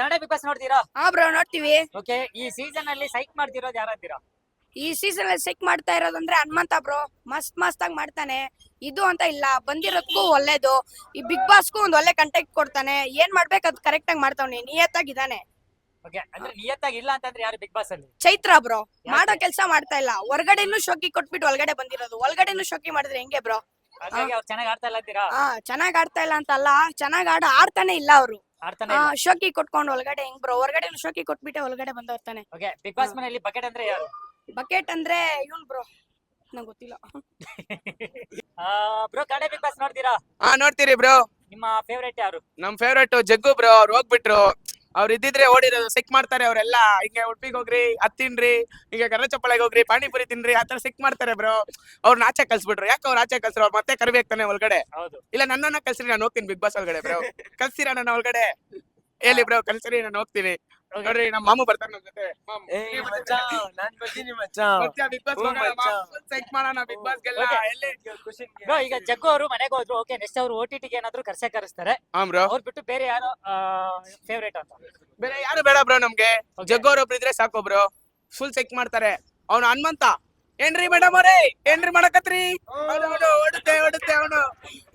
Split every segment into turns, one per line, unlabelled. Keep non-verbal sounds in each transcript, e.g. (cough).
Kannada big boss ನೋಡ್ತೀರಾ?
ಹಾ bro ನೋಡ್ತೀವಿ.
ಓಕೆ ಈ ಸೀಸನ್ ಅಲ್ಲಿ ಸೈಕ್ ಮಾಡ್ತಿರೋದು ಯಾರಂತೀರಾ
ಈ ಸೀಸನ್ ಅಲ್ಲಿ ಸೈಕ್ ಮಾಡ್ತಾ ಇರೋದಂದ್ರೆ ಹನುಮಂತ ಬ್ರೋ. ಮಸ್ತ್ ಮಸ್ತ್ ಆಗಿ ಮಾಡ್ತಾನೆ. ಇದು ಅಂತ ಇಲ್ಲ ಬಂದಿರೋದಕ್ಕೂ ಒಳ್ಳೇದು. ಈ ಬಿಗ್ ಬಾಸ್ಗೂ ಒಂದ್ ಒಳ್ಳೆ ಕಂಟೆಕ್ಟ್ ಕೊಡ್ತಾನೆ. ಏನ್ ಮಾಡ್ಬೇಕು ಅದ್ ಕರೆಕ್ಟ್ ಆಗಿ ಮಾಡ್ತಾವ್ನೆ. ನಿಯತ್ತಾಗಿದ್ದಾನೆ
ಓಕೆ ಅಂದ್ರೆ ನಿಯತ್ತಾಗಿ ಇಲ್ಲ ಅಂತಂದ್ರೆ ಯಾರು ಬಿಗ್ ಬಾಸ್ ಅಲ್ಲಿ?
ಚೈತ್ರ ಬ್ರೋ ಮಾಡೋ ಕೆಲಸ ಮಾಡ್ತಾ ಇಲ್ಲ. ಹೊರ್ಗಡೆನೂ ಶೋಕಿ ಕೊಟ್ಬಿಟ್ಟು ಒಳಗಡೆ ಬಂದಿರೋದು. ಒಳಗಡೆನು ಶೋಕಿ ಮಾಡಿದ್ರೆ ಹೆಂಗೆ ಬ್ರೋ?
ಹಾಗಾಗಿ ಅವ್ರು ಚೆನ್ನಾಗಿ ಆಡ್ತಾ ಇಲ್ಲ ಅಂತೀರಾ?
ಹಾ ಚೆನ್ನಾಗ್ ಆಡ್ತಾ ಇಲ್ಲ ಅಂತ ಅಲ್ಲ. ಚೆನ್ನಾಗ್ ಆಡ ಆಡ್ತಾನೆ ಇಲ್ಲ ಅವರು.
ಆಡ್ತಾನೆ
ಶೋಕಿ ಕೊಟ್ಕೊಂಡು ಒಳಗಡೆ ಹೆಂಗ್ ಬ್ರೋ ಹೊರಗಡೆ ಶೋಕಿ ಕೊಟ್ಬಿಟ್ಟೆ ಒಳಗಡೆ ಬಂದೋರ್ತಾನೆ
ಓಕೆ ಬಿಗ್ ಬಾಸ್ ಮನೆಯಲ್ಲಿ ಬಕೆಟ್ ಅಂದ್ರೆ ಯಾರು?
ಬಕೆಟ್ ಅಂದ್ರೆ ಇವನ್ ಬ್ರೋ ನಂಗೆ ಗೊತ್ತಿಲ್ಲ.
ಬ್ರೋ ಕಡೆ ಬಿಗ್ ಬಾಸ್ ನೋಡ್ತೀರಾ?
ಹಾ ನೋಡ್ತೀರಿ ಬ್ರೋ
ನಿಮ್ಮ ಫೇವರೇಟ್ ಯಾರು?
ನಮ್ ಫೇವ್ರೇಟ್ ಜಗ್ಗು ಬ್ರೋ ಅವ್ರು ಹೋಗ್ಬಿಟ್ರು. ಅವ್ರು ಇದ್ದಿದ್ರೆ ಓಡಿರೋದು. ಸಿಕ್ ಮಾಡ್ತಾರೆ ಅವರೆಲ್ಲ. ಹಿಂಗೆ ಉಡುಪಿಗೆ ಹೋಗ್ರಿ ಅದ್ ತಿನ್ರಿ ಹಿಂಗೆ ಕರ್ನ ಚಪ್ಪಳಿಗೆ ಹೋಗ್ರಿ ಪಾನಿಪುರಿ ತಿನ್ರಿ ಆತರ ಸಿಕ್ ಮಾಡ್ತಾರೆ ಬ್ರೋ. ಅವ್ರನ್ನ ಆಚೆ ಕಳ್ಸ್ಬಿಟ್ರು ಯಾಕೆ ಅವ್ರು ಆಚೆ ಕಲ್ಸ್ರು? ಅವ್ರು ಮತ್ತೆ ಕರ್ಬೇಕು ತಾನೆ ಒಳಗಡೆ.
ಹೌದು.
ಇಲ್ಲ ನನ್ನನ್ನ ಕಲ್ಸ್ರಿ ನಾನು ಹೋಗ್ತೀನಿ ಬಿಗ್ ಬಾಸ್ ಒಳಗಡೆ ಬ್ರೋ. (laughs) ಕಲ್ಸಿರ ನನ್ನ ಒಳಗಡೆ. ಹೇಳಿ ಬ್ರೋ ಕಲ್ಸಿರಿ ನಾನು ಹೋಗ್ತೀನಿ. ನೋಡ್ರಿ ನಮ್ಮ ಮಾಮು ಬರ್ತಾರೆ ನಮ್ಮ ಜೊತೆ. ಮಾಮ್,
ಏ ಮಚ್ಚ? ನಾನ್ ಬರ್ತೀನಿ ಮಚ್ಚ.
ಬರ್ತೀಯಾ ಬಿಗ್ ಬಾಸ್
ಹ್ಞೂ ಮಚ್ಚ.
ಸೈಕ್ ಮಾಡೋಣ ಬಿಗ್ ಬಾಸ್ ಗೆಲ್ಲ.
Okay.
ಎಲ್ಲಿ
ಬ್ರೋ ಈಗ ಜಗ್ಗು ಅವರು ಮನೆಗೆ ಹೋದ್ರು. ಓಕೆ ನೆಕ್ಸ್ಟ್ ಅವ್ರು ಓ ಟಿ ಟಿಗೆ ಏನಾದ್ರು ಕರ್ಸೆ ಕರೆಸ್ತಾರೆ.
ಹಾ ಬ್ರೋ.
ಅವ್ರು ಬಿಟ್ಟು ಬೇರೆ ಯಾರು ಫೇವರೇಟ್ ಅಂತ.
ಬೇರೆ ಯಾರು ಬೇಡ ಬ್ರೋ ನಮ್ಗೆ.
Okay.
ಜಗ್ಗೋರ್ ಒಬ್ರು ಇದ್ರೆ ಸಾಕು ಬ್ರೋ. ಫುಲ್ ಚೆಕ್ ಮಾಡ್ತಾರೆ. ಅವ್ನು ಹನುಮಂತ. ಏನ್ರಿ ಮೇಡಮ್ ಅವರೇ ಏನ್ರಿ ಮಾಡಕತ್ರಿ. ಹೊಡುತ್ತೆ ಓಡುತ್ತೆ ಓಡುತ್ತೆ ಅವನು.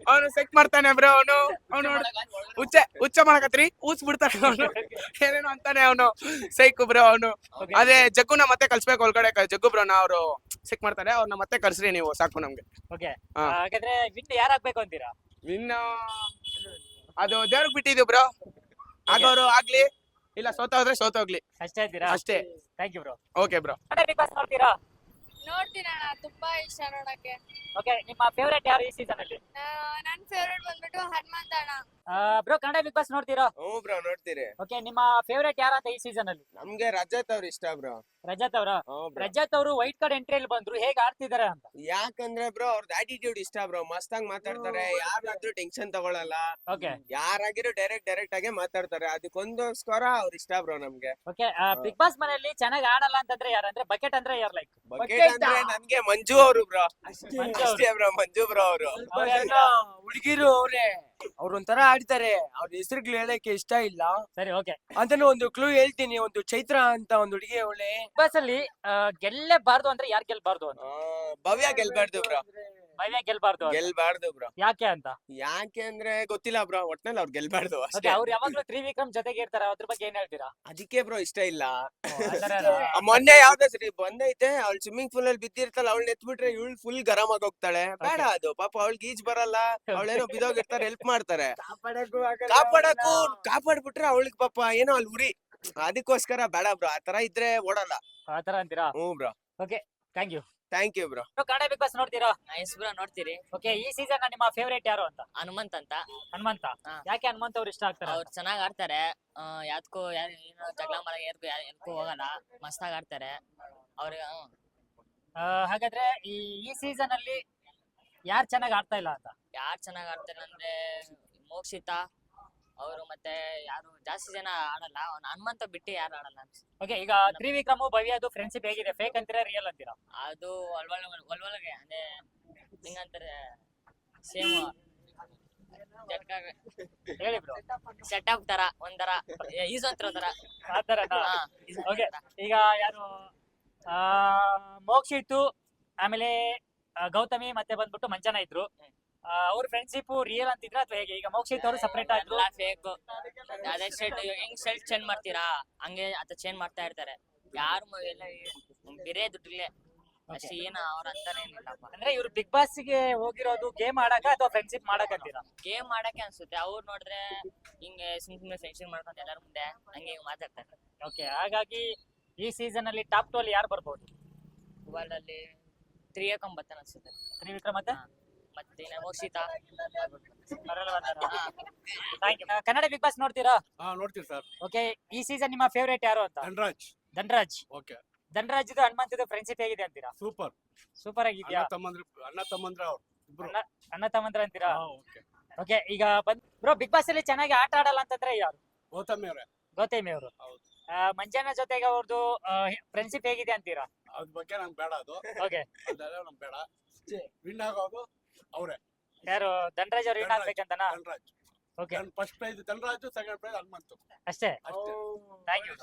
ಅವನು ಸೆಕ್ ಮಾಡ್ತಾನೆ ಬ್ರೋ ಅವನು ಅವನು ಹುಚ್ಚ ಹುಚ್ಚ ಮಾಡಕತ್ರಿ. ಊಸ್ ಬಿಡ್ತಾನೆ ಅವನು. ಏನೇನು ಅಂತಾನೆ ಅವನು. ಸೈಕ್ ಬ್ರೋ ಅವನು. ಅದೇ ಜಗ್ಗುನ ಮತ್ತೆ ಕಲ್ಸ್ಬೇಕು ಒಳಗಡೆ. ಜಗ್ಗು ಬ್ರೋನ ಅವರು ಸೆಕ್ ಮಾಡ್ತಾರೆ ಅವ್ರನ್ನ ಮತ್ತೆ ಕರ್ಸ್ರಿ ನೀವು ಸಾಕು ನಮ್ಗೆ.
ಓಕೆ. ಹಾಗಾದ್ರೆ ವಿನ್ ಯಾರಾಗ್ಬೇಕು ಅಂತೀರಾ?
ಇನ್ನು ಅದು ದೇವ್ರಿಗೆ ಬಿಟ್ಟಿದ್ವಿ ಬ್ರೋ ಆಗೋರು ಆಗ್ಲಿ ಇಲ್ಲ ಸೋತೋದ್ರೆ ಸೋತೋಗ್ಲಿ
ಅಷ್ಟೇ ಅಂತೀರಾ?
ಅಷ್ಟೇ.
Thank you bro
okay bro
big boss ನೋಡ್ತೀರಾ
ನೋಡ್ತೀನಿ ಅಣ್ಣ ತುಂಬಾ ಇಷ್ಟ ನೋಡಕ್ಕೆ
ಓಕೆ ನಿಮ್ಮ ಫೇವರೇಟ್ ಯಾರು ಈ ಸೀಸನ್ ಅಲ್ಲಿ?
ನನ್ ಫೇವ್ರೆಟ್ ಬಂದ್ಬಿಟ್ಟು ಹನುಮಂತ ಅಣ್ಣ.
ಬ್ರೋ ಕನ್ನಡ ಬಿಗ್ ಬಾಸ್ ನೋಡ್ತೀರಾ?
ಹ್ಞೂ ಬ್ರೋ ನೋಡ್ತೀರಿ.
ಓಕೆ ನಿಮ್ಮ ಫೇವರೇಟ್ ಯಾರು ಅಂತ ಈ ಸೀಸನ್ ಅಲ್ಲಿ?
ನಮ್ಗೆ ರಜತ್ ಅವ್ರ ಇಷ್ಟ ಬ್ರೋ
ರಜತ್ ಅವರ?
ಹ್ಞೂ ಬ್ರೋ
ರಜತ್ ಅವರು ವೈಟ್ ಕಾರ್ಡ್ ಎಂಟ್ರಿ ಅಲ್ಲಿ ಬಂದ್ರು ಹೇಗೆ ಆಡ್ತಿದ್ದಾರೆ ಅಂತ?
ಯಾಕಂದ್ರೆ ಬ್ರೋ ಅವ್ರದ್ ಆಟಿಟ್ಯೂಡ್ ಇಷ್ಟ ಬ್ರೋ ಮಸ್ತ್ ಆಗಿ ಮಾತಾಡ್ತಾರೆ ಯಾರಾದ್ರೂ ಟೆನ್ಷನ್ ತಗೊಳಲ್ಲ.
ಓಕೆ
ಯಾರಾಗಿರೋ ಡೈರೆಕ್ಟ್ ಡೈರೆಕ್ಟ್ ಆಗಿ ಮಾತಾಡ್ತಾರೆ. ಅದಕ್ಕೊಂದೋಸ್ಕರ ಅವ್ರ ಇಷ್ಟ ಬ್ರೋ ನಮ್ಗೆ.
ಓಕೆ ಬಿಗ್ ಬಾಸ್ ಮನೆಯಲ್ಲಿ ಚೆನ್ನಾಗಿ ಆಡಲ್ಲ ಅಂತಂದ್ರೆ ಯಾರಂದ್ರೆ ಬಕೆಟ್ ಅಂದ್ರೆ ಯಾರು ಲೈಕ್
ಬಕೆಟ್ ಅಂದ್ರೆ ನನ್ಗೆ ಮಂಜು ಅವರು ಬ್ರೋ.
ಮಂಜು
ಅಷ್ಟೇ ಬ್ರೋ ಮಂಜು ಬ್ರೋ ಅವರು.
ಹುಡುಗಿರು ಅವ್ರೆ. ಅವ್ರ ಒಂಥರ ಆಡ್ತಾರೆ. ಅವ್ರ ಹೆಸರುಗಳು ಹೇಳಕ್ಕೆ ಇಷ್ಟ ಇಲ್ಲ.
ಸರಿ ಓಕೆ.
ಅಂತಾನು ಒಂದು ಕ್ಲೂ ಹೇಳ್ತೀನಿ ಒಂದು ಚೈತ್ರ ಅಂತ ಒಂದು ಹುಡುಗಿ ಅವಳೆ.
ಬಸ್ ಅಲ್ಲಿ ಆ, ಗೆಲ್ಲೇಬಾರ್ದು ಅಂದ್ರೆ ಯಾರು ಗೆಲ್ಬಾರ್ದು ಅಂತ?
ಭವ್ಯ ಗೆಲ್ಬಾರ್ದು ಬ್ರೋ.
ಭವ್ಯ ಗೆಲ್ಬಾರ್ದು ಅಂತ.
ಗೆಲ್ಬಾರ್ದು ಬ್ರೋ.
ಯಾಕೆ ಅಂತ?
ಯಾಕೆ ಅಂದ್ರೆ ಗೊತ್ತಿಲ್ಲ ಬ್ರೋ ಒಟ್ನಲ್ಲಿ ಅವ್ರು ಗೆಲ್ಬಾರ್ದು ಅಷ್ಟೇ.
ಅವ್ರು ಯಾವಾಗ್ಲೂ ತ್ರಿವಿಕ್ರಮ್ ಜೊತೆಗೆ ಇರ್ತಾರೆ ಅದ್ರ ಬಗ್ಗೆ ಏನ್ ಹೇಳ್ತೀರಾ?
ಅದಕ್ಕೆ ಬ್ರೋ ಇಷ್ಟ ಇಲ್ಲ.
ಆ
ಮೊನ್ನೆ ಯಾವ್ದೋ ಸರಿ ಬಂದೈತೆ ಅವಳು ಸ್ವಿಮ್ಮಿಂಗ್ ಪೂಲ್ ಅಲ್ಲಿ ಬಿದ್ದಿರ್ತಾಳ ಅವಳನ್ನ ಎತ್ಬಿಟ್ರೆ ಇವಳು ಫುಲ್ ಗರಂ ಆಗಿ ಹೋಗ್ತಾಳೆ. ಬೇಡ ಅದು ಪಾಪ ಅವಳಿಗೆ ಈಜ್ ಬರಲ್ಲ ಅವಳೇನೋ ಬಿದೋಗಿರ್ತಾರೆ ಹೆಲ್ಪ್ ಮಾಡ್ತಾರೆ. ಕಾಪಾಡಕ್ಕೂ ಕಾಪಾಡ್ಬಿಟ್ರೆ ಅವಳಿಗೆ ಪಾಪ ಏನೋ ಅಲ್ಲಿ ಉರಿ. ಅದಕ್ಕೋಸ್ಕರ ಬೇಡ ಬ್ರೋ ಆತರ ಇದ್ರೆ ಓಡಲ್ಲ.
ಆತರ ತರ ಅಂತೀರಾ?
ಹ್ಞೂ bro.
Thank you
thank you bro
Kannada big boss ನೋಡ್ತೀರಾ?
ಎಸ್ ಬ್ರೋ ನೋಡ್ತೀರಿ.
ಓಕೆ ಈ ಸೀಸನ್ ನಿಮ್ಮ ಫೇವರೇಟ್ ಯಾರು ಅಂತ?
ಹನುಮಂತ್ ಅಂತ.
ಹನುಮಂತ?
ಹಾ.
ಯಾಕೆ ಹನುಮಂತ ಅವ್ರು ಇಷ್ಟ ಆಗ್ತಾರೆ?
ಅವ್ರು ಚೆನ್ನಾಗ್ ಆಡ್ತಾರೆ. ಆ, ಯಾವ್ದಕ್ಕೂ ಯಾರು ಏನು ಜಗಳ ಮಾಡಕ್ ಯಾರ್ಗೂ ಯಾರ್ಗೂ ಹೋಗಲ್ಲ. ಮಸ್ತಾಗ್ ಆಡ್ತಾರೆ. ಅವ್ರಿಗೆ ಹ್ಮ್.
ಆ, ಹಾಗಾದ್ರೆ ಈ ಈ ಸೀಸನ್ ಅಲ್ಲಿ ಯಾರು ಚೆನ್ನಾಗಿ ಆಡ್ತಾ ಇಲ್ಲ ಅಂತ?
ಯಾರ್ ಚೆನ್ನಾಗ್ ಆಡ್ತಾರೆ ಅಂದ್ರೆ ಮೋಕ್ಷಿತ. ಅವರು ಮತ್ತೆ ಯಾರು ಜಾಸ್ತಿ ಜನ ಆಡಲ್ಲ ಅವ್ನು ಹನುಮಂತ ಬಿಟ್ಟು ಯಾರು ಆಡಲ್ಲ ಅನ್ಸುತ್ತೆ.
ಓಕೆ ಈಗ ಭವ್ಯ ಅದು ಫ್ರೆಂಡ್ಶಿಪ್ ಹೇಗಿದೆ? ಫೇಕ್ ಅಂತೀರಾ ರಿಯಲ್ ಅಂತೀರಾ?
ಅದು ಒಳ್ವೊಳ ಒಳ್ವೊಳಗೆ ಅಂದ್ರೆ ಹಿಂಗಂತಾರೆ ಸೇಮ್
ಹೇಳಿ ಬ್ರೋ
ಸೆಟಪ್ ತರ ಒಂಥರ ಈಸೊಂತ್ರ ತರ.
ಆ ಥರನಾ? Okay. ಈಗ ಯಾರು ಆ ಮೋಕ್ಷಿತ್ತು ಆಮೇಲೆ ಆ, ಗೌತಮಿ ಮತ್ತೆ ಬಂದ್ಬಿಟ್ಟು ಮಂಚನ ಇದ್ರು. ಅವ್ರ ಫ್ರೆಂಡ್ಶಿಪ್ ರಿಯಲ್ ಅಂತಿದ್ರ ಅಥವಾ ಹೇಗೆ? ಈಗ ಮೋಕ್ಷಿತ್ ಅವರು ಸಪರೇಟ್
ಎಲ್ಲ ಫೇಕ್ ಅದೇ ಶರ್ಟ್ ಹೆಂಗ್ ಶರ್ಟ್ ಚೇಂಜ್ ಮಾಡ್ತೀರಾ? ಹಂಗೆ ಆತ ಚೇಂಜ್ ಮಾಡ್ತಾ ಇರ್ತಾರೆ. ಯಾರು ಎಲ್ಲ ಬೇರೆ ದುಡ್ಡಿಲ್ಲೇ ಅಷ್ಟೇ ಏನ ಅವ್ರ ಅಂತಾನೆ ಏನಿಲ್ಲಪ್ಪ
ಅಂದ್ರೆ ಇವ್ರು ಬಿಗ್ ಬಾಸ್ಗೆ ಹೋಗಿರೋದು ಗೇಮ್ ಆಡಕ ಅಥವಾ ಫ್ರೆಂಡ್ಶಿಪ್ ಮಾಡಕ್ ಅಂತೀರಾ?
ಗೇಮ್ ಮಾಡಕ್ಕೆ ಅನ್ಸುತ್ತೆ. ಅವ್ರು ನೋಡಿದ್ರೆ ಹಿಂಗೆ ಸುಮ್ ಸುಮ್ನೆ ಫ್ರೆಂಡ್ಶಿಪ್ ಮಾಡ್ಕೊಂಡು ಎಲ್ಲರ ಮುಂದೆ ಹಂಗೆ ಹಿಂಗ್ ಮಾತಾಡ್ತಾರೆ.
ಓಕೆ ಹಾಗಾಗಿ ಈ ಸೀಸನ್ ಅಲ್ಲಿ ಟಾಪ್ ಟು ಅಲ್ಲಿ ಯಾರು ಬರ್ಬೋದು?
ವರ್ಲ್ಡ್ ಅಲ್ಲಿ ತ್ರಿಯಕಂ ಬರ್ತಾನೆ ಅನ್ಸುತ್ತೆ.
ತ್ರಿವಿಕ್ರಮ್ ಮತ್ತೆ?
ಮತ್ತೆ ಮೋಕ್ಷಿತಾ
ಕನ್ನಡ ಬಿಗ್ ಬಾಸ್ ನೋಡ್ತೀರಾ?
ಹಾ ನೋಡ್ತೀವಿ ಸರ್.
ಓಕೆ ಈ ಸೀಸನ್ ನಿಮ್ಮ ಫೇವರೇಟ್ ಯಾರು ಅಂತ?
ಧನ್ರಾಜ್.
ಧನರಾಜ್.
ಓಕೆ
ಧನ್ರಾಜ್ ಹನುಮಂತದ ಫ್ರೆಂಡ್ಶಿಪ್ ಹೇಗಿದೆ ಅಂತೀರಾ?
ಸೂಪರ್
ಸೂಪರ್
ಅಣ್ಣ
ಆಗಿದ್ಯಾ
ತಮ್ಮಂದ್ರ ಅಣ್ಣ ತಮ್ಮಂದ್ರ ಅವ್ರು ಇಬ್ರು.
ಅಣ್ಣ ಅಣ್ಣ ತಮ್ಮಂದ್ರ ಅಂತೀರಾ?
ಓಕೆ
ಓಕೆ ಈಗ ಬಂದ್ ಬ್ರೋ ಬಿಗ್ ಬಾಸ್ ಅಲ್ಲಿ ಚೆನ್ನಾಗಿ ಆಟ ಆಡಲ್ಲ ಅಂತಂದ್ರೆ ಯಾರು?
ಗೌತಮಿ ಅವರೇ.
ಗೌತಮಿ ಅವರು.
ಹೌದು.
ಮಂಜಾನ ಜೊತೆಗೆ ಅವ್ರದ್ದು ಫ್ರೆಂಡ್ಶಿಪ್ ಹೇಗಿದೆ ಅಂತೀರಾ?
ಅದ್ರ ಬಗ್ಗೆ ನಂಗೆ ಬೇಡ ಅದು.
ಓಕೆ
ಅದೆಲ್ಲ ನಮ್ಗೆ ಬೇಡ. ವಿನ್ ಆಗೋದು ಅವರೇ.
ಯಾರು? ಧನರಾಜ್ ಅವ್ರು win
Dhanraj.
ಆಗ್ಬೇಕಂತನಾ
Dhanraj.
Okay
first prize Dhanraj second prize Hanumanthu.
ಅಷ್ಟೇ?
ಅಷ್ಟೇ.
Thank you